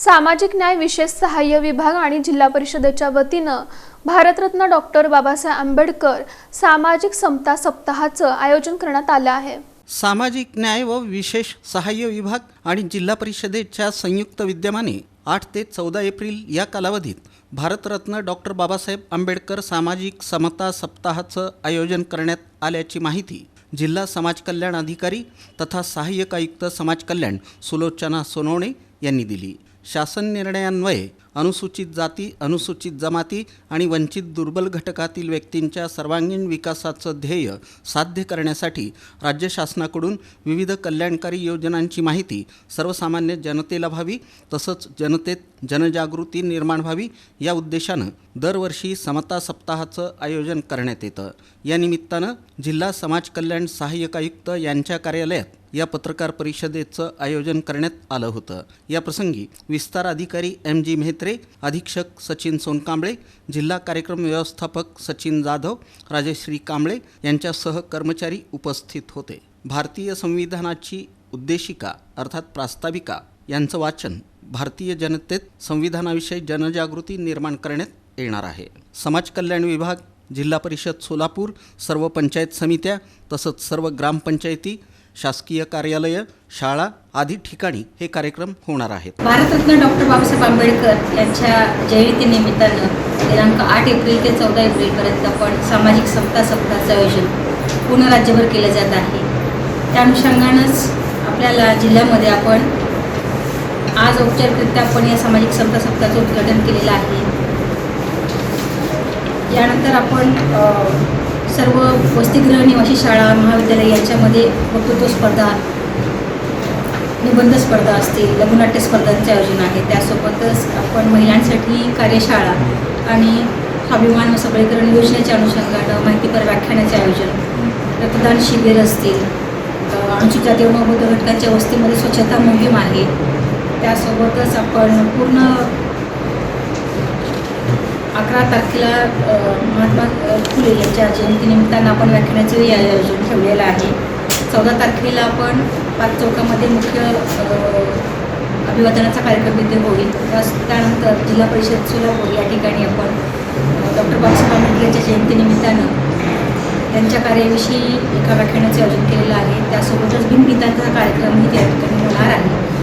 सामाजिक न्याय विशेष सहाय्य विभाग आणि जिल्हा परिषदेच्या वतीनं भारतरत्न डॉक्टर बाबासाहेब आंबेडकर सामाजिक समता सप्ताहाचं आयोजन करण्यात आलं आहे. सामाजिक न्याय व विशेष सहाय्य विभाग आणि जिल्हा परिषदेच्या संयुक्त विद्यमाने आठ ते चौदा एप्रिल या कालावधीत भारतरत्न डॉक्टर बाबासाहेब आंबेडकर सामाजिक समता सप्ताहाचं आयोजन करण्यात आल्याची माहिती जिल्हा समाज कल्याण अधिकारी तथा सहाय्यक आयुक्त समाज कल्याण सुलोचना सोनवणे यांनी दिली. शासन निर्णयान्वये अनुसूचित जाती अनुसूचित जमाती आणि वंचित दुर्बल घटकातील व्यक्तींच्या सर्वांगीण विकासाचं ध्येय साध्य करण्यासाठी राज्य शासनाकडून विविध कल्याणकारी योजनांची माहिती सर्वसामान्य जनतेला व्हावी तसंच जनतेत जनजागृती निर्माण व्हावी या उद्देशानं दरवर्षी समता सप्ताहाचं आयोजन करण्यात येतं. या निमित्तानं जिल्हा समाज कल्याण सहाय्यक आयुक्त यांच्या कार्यालयात या पत्रकार परिषदेचं आयोजन करण्यात आलं होतं. या प्रसंगी विस्तार अधिकारी एम जी मेहत्रे अधीक्षक सचिन सोनकांबळे जिल्हा कार्यक्रम व्यवस्थापक सचिन जाधव राजश्री कांबळे यांच्यासह कर्मचारी उपस्थित होते. भारतीय संविधानाची उद्देशिका अर्थात प्रास्ताविका यांचं वाचन भारतीय जनतेत संविधानाविषयी जनजागृती निर्माण करण्यात येणार आहे. समाज कल्याण विभाग जिल्हा परिषद सोलापूर सर्व पंचायत समित्या तसंच सर्व ग्रामपंचायती शासकीय कार्यालयं शाळा आदी ठिकाणी हे कार्यक्रम होणार आहेत. भारतरत्न डॉक्टर बाबासाहेब आंबेडकर यांच्या जयंतीनिमित्तानं दिनांक आठ एप्रिल ते चौदा एप्रिलपर्यंत आपण सामाजिक समता सप्ताहाचं आयोजन पूर्ण राज्यभर केलं जात आहे. त्या अनुषंगानंच आपल्याला जिल्ह्यामध्ये आपण आज औपचारिकरित्या आपण या सामाजिक समता सप्ताहाचं उद्घाटन केलेलं आहे. यानंतर आपण सर्व वसतिगृह निवासी शाळा महाविद्यालय यांच्यामध्ये वक्तृत्व स्पर्धा निबंध स्पर्धा असतील लघुनाट्य स्पर्धांचे आयोजन आहे त्यासोबतच आपण महिलांसाठी कार्यशाळा आणि स्वाभिमान व सबलीकरण योजनेच्या अनुषंगानं माहितीपर व्याख्यानाचे आयोजन रक्तदान शिबिर असतील अनुसूचित जाती व घटकांच्या वस्तीमध्ये स्वच्छता मोहीम आहे. त्यासोबतच आपण पूर्ण अकरा तारखेला महात्मा फुले यांच्या जयंतीनिमित्तानं आपण व्याख्यानाचंही आयोजन ठेवलेलं आहे. चौदा तारखेला आपण पाच चौकामध्ये मुख्य अभिवादनाचा कार्यक्रम तिथे होईल. त्यानंतर जिल्हा परिषद सोलापूर या ठिकाणी आपण डॉक्टर बाबासाहेब आंबेडकर यांच्या जयंतीनिमित्तानं त्यांच्या कार्याविषयी एका व्याख्यानाचे आयोजन केलेलं आहे. त्यासोबतच भिनगीतांचा कार्यक्रमही त्या ठिकाणी होणार आहे.